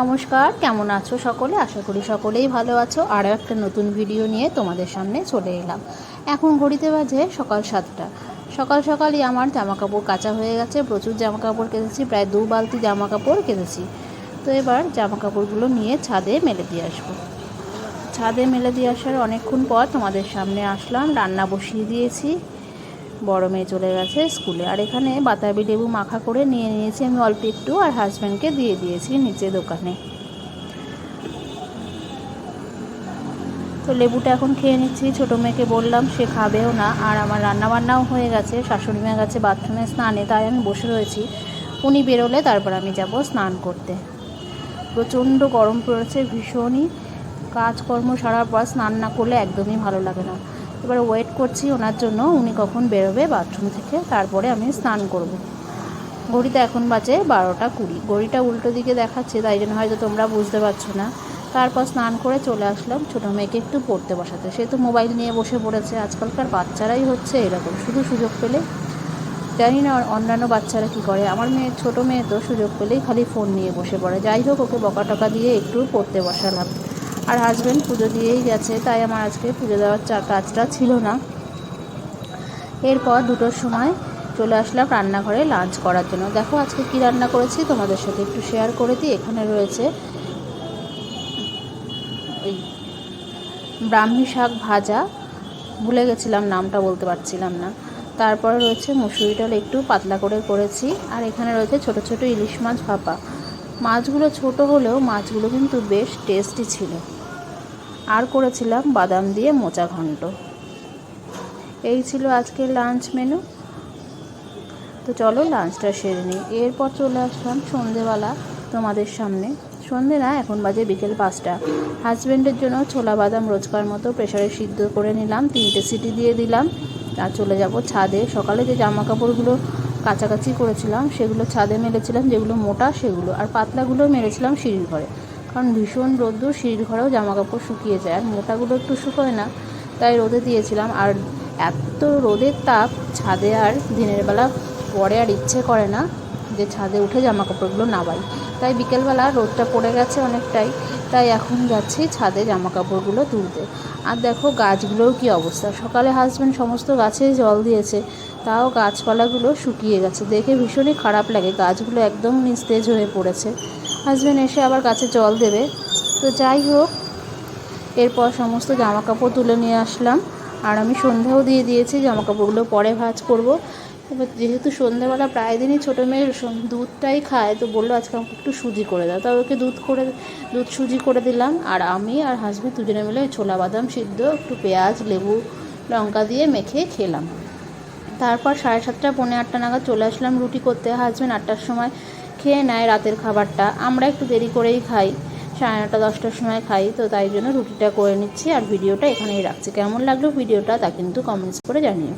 নমস্কার, কেমন আছো সকলে? আশা করি সকলেই ভালো আছো। আরও একটা নতুন ভিডিও নিয়ে তোমাদের সামনে চলে এলাম। এখন ঘড়িতে বাজে সকাল সাতটা। সকাল সকালই আমার জামা কাপড় কাচা হয়ে গেছে, প্রচুর জামা কাপড় কেঁদেছি, প্রায় দু বালতি জামা কাপড় কেঁদেছি। তো এবার জামা কাপড়গুলো নিয়ে ছাদে মেলে দিয়ে আসব। ছাদে মেলে দিয়ে আসার অনেকক্ষণ পর তোমাদের সামনে আসলাম, রান্না বসিয়ে দিয়েছি। বড় মেয়ে চলে গেছে স্কুলে। আর এখানে বাতাবি লেবু মাখা করে নিয়ে নিয়েছি আমি অল্প একটু আর হাজব্যান্ডকে দিয়ে দিয়েছি নিচে দোকানে। তো লেবুটা এখন খেয়ে নিচ্ছি। ছোটো মেয়েকে বললাম, সে খাবেও না। আর আমার রান্না বান্নাও হয়ে গেছে। শাশুড়ি মেয়ে গেছে বাথরুমে স্নানে, তাই আমি বসে রয়েছি। উনি বেরোলে তারপর আমি যাব স্নান করতে। প্রচণ্ড গরম পড়েছে, ভীষণই। কাজকর্ম সারার পর স্নান না করলে একদমই ভালো লাগে না। এবার ওয়েট করছি ওনার জন্য। উনি কখন বেরোবে বাথরুম থেকে, তারপরে আমি স্নান করব। ঘড়িতে এখন বাজে বারোটা কুড়ি। ঘড়িটা উল্টো দিকে দেখাচ্ছে, তাই জন্য হয়তো তোমরা বুঝতে পারছ না। তারপর স্নান করে চলে আসলাম ছোটো মেয়েকে একটু পড়তে বসাতে। সে তো মোবাইল নিয়ে বসে পড়েছে, আজকালকার বাচ্চারাই হচ্ছে এরকম। শুধু সুযোগ পেলে জানি না অন্যান্য বাচ্চারা কী করে। আমার মেয়ে, ছোটো মেয়ে তো সুযোগ পেলেই খালি ফোন নিয়ে বসে পড়ে। যাই হোক, ওকে বকা টকা দিয়ে একটু পড়তে বসালাম। আর হাজব্যান্ড পুজো দিয়েই গেছে, তাই আমার আজকে পুজো দেওয়ার চা কাজটা ছিল না। এরপর দুটোর সময় চলে আসলাম রান্নাঘরে লাঞ্চ করার জন্য। দেখো আজকে কি রান্না করেছি, তোমাদের সাথে একটু শেয়ার করে দিই। এখানে রয়েছে ওই ব্রাহ্মী শাক ভাজা। ভুলে গেছিলাম নামটা, বলতে পারছিলাম না। তারপরে রয়েছে মুসুরি ডাল, একটু পাতলা করে করেছি। আর এখানে রয়েছে ছোট ছোট ইলিশ মাছ ভাপা। মাছগুলো ছোট হলেও মাছগুলো কিন্তু বেশ টেস্টি ছিল। আর করেছিলাম বাদাম দিয়ে মোচা ঘন্ট। এই ছিল আজকের লাঞ্চ মেনু তো চলো লাঞ্চটা সেরে নিই। এরপর চলে আসলাম সন্ধেবেলা তোমাদের সামনে। সন্ধে না, এখন বাজে বিকেল পাঁচটা। হাজব্যান্ডের জন্য ছোলা বাদাম রোজকার মতো প্রেশারে সিদ্ধ করে নিলাম, তিনটে সিটি দিয়ে দিলাম। আর চলে যাব ছাদে। সকালে যে জামা কাপড়গুলো কাছাকাছি করেছিলাম, সেগুলো ছাদে মেলেছিলাম, যেগুলো মোটা সেগুলো। আর পাতলাগুলো মেরেছিলাম সিঁড়ির ঘরে। কারণ ভীষণ রোদ্দুর, সিঁড়ির ঘরেও জামা কাপড় শুকিয়ে যায়। আর মোটাগুলো একটু শুকোয় না, তাই রোদে দিয়েছিলাম। আর এত রোদের তাপ, ছাদে আর দিনের বেলা পরে আর ইচ্ছে করে না যে ছাদে উঠে জামা কাপড়গুলো নাবাই তাই বিকেলবেলা রোদটা পড়ে গেছে অনেকটাই, তাই এখন যাচ্ছি ছাদে জামা কাপড়গুলো তুলতে। আর দেখো গাছগুলোর কি অবস্থা। সকালে হাজব্যান্ড সমস্ত গাছে জল দিয়েছে, তাও গাছপালাগুলো শুকিয়ে গেছে। দেখে ভীষণই খারাপ লাগে, গাছগুলো একদম নিস্তেজ হয়ে পড়েছে। হাজব্যান্ড এসে আবার গাছে জল দেবে। তো যাই হোক, এরপর সমস্ত জামা কাপড় তুলে নিয়ে আসলাম। আর আমি সন্ধ্যাও দিয়ে দিয়েছি জামা কাপড়গুলো পরে ভাজ করব। এবার যেহেতু সন্ধ্যাবেলা প্রায় দিনই ছোটো মেয়ের দুধটাই খায়, তো বলল আজকে আমাকে একটু সুজি করে দাও। তাই ওকে দুধ করে, দুধ সুজি করে দিলাম। আর আমি আর হাজব্যান্ড দুজনে মিলে ছোলা বাদাম সিদ্ধ, একটু পেঁয়াজ, লেবু, লঙ্কা দিয়ে মেখে খেলাম। তারপর সাড়ে সাতটা, পৌনে আটটা নাগাদ চলে আসলাম রুটি করতে। হাজব্যান্ড আটটার সময় খেয়ে নেয় রাতের খাবারটা। আমরা একটু দেরি করেই খাই। সাড়ে নটা, দশটার সময় খাই, তো তাই জন্য রুটিটা করে নিচ্ছি আর ভিডিওটা এখানেই রাখছি। কেমন লাগল ভিডিওটা তা কিন্তু কমেন্টস করে জানিও।